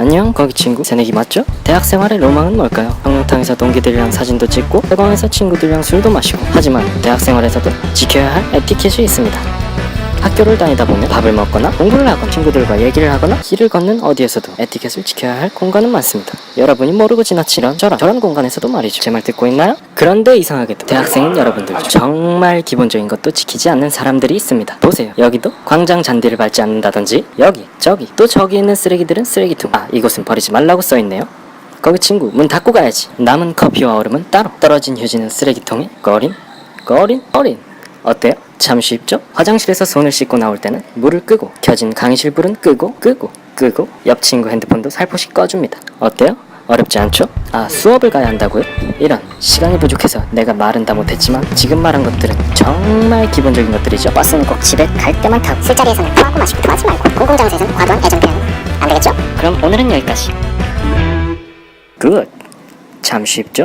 안녕 거기 친구 새내기 맞죠? 대학 생활의 로망은 뭘까요? 평영탕에서 동기들이랑 사진도 찍고 회광에서 친구들이랑 술도 마시고 하지만 대학 생활에서도 지켜야 할 에티켓이 있습니다 학교를 다니다 보면 밥을 먹거나 공부를 하거나 친구들과 얘기를 하거나 길을 걷는 어디에서도 에티켓을 지켜야 할 공간은 많습니다. 여러분이 모르고 지나치던 저런 저런 공간에서도 말이죠. 제 말 듣고 있나요? 그런데 이상하게도 대학생인 여러분들 중 정말 기본적인 것도 지키지 않는 사람들이 있습니다. 보세요. 여기도 광장 잔디를 밟지 않는다든지 여기 저기 또 저기 있는 쓰레기들은 쓰레기통. 아 이곳은 버리지 말라고 써 있네요. 거기 친구 문 닫고 가야지. 남은 커피와 얼음은 따로. 떨어진 휴지는 쓰레기통에 꺼린 꺼린 꺼린. 어때요? 참 쉽죠? 화장실에서 손을 씻고 나올 때는 물을 끄고 켜진 강의실 불은 끄고 끄고 끄고 옆 친구 핸드폰도 살포시 꺼줍니다. 어때요? 어렵지 않죠? 아 수업을 가야 한다고요? 이런 시간이 부족해서 내가 말은 다 못했지만 지금 말한 것들은 정말 기본적인 것들이죠. 버스는 꼭 집에 갈 때만 타고 술자리에서는 토하고 마시고 토하지 말고 공공장소에서는 과도한 애정 표현 안 되겠죠? 그럼 오늘은 여기까지. 굿. 참 쉽죠?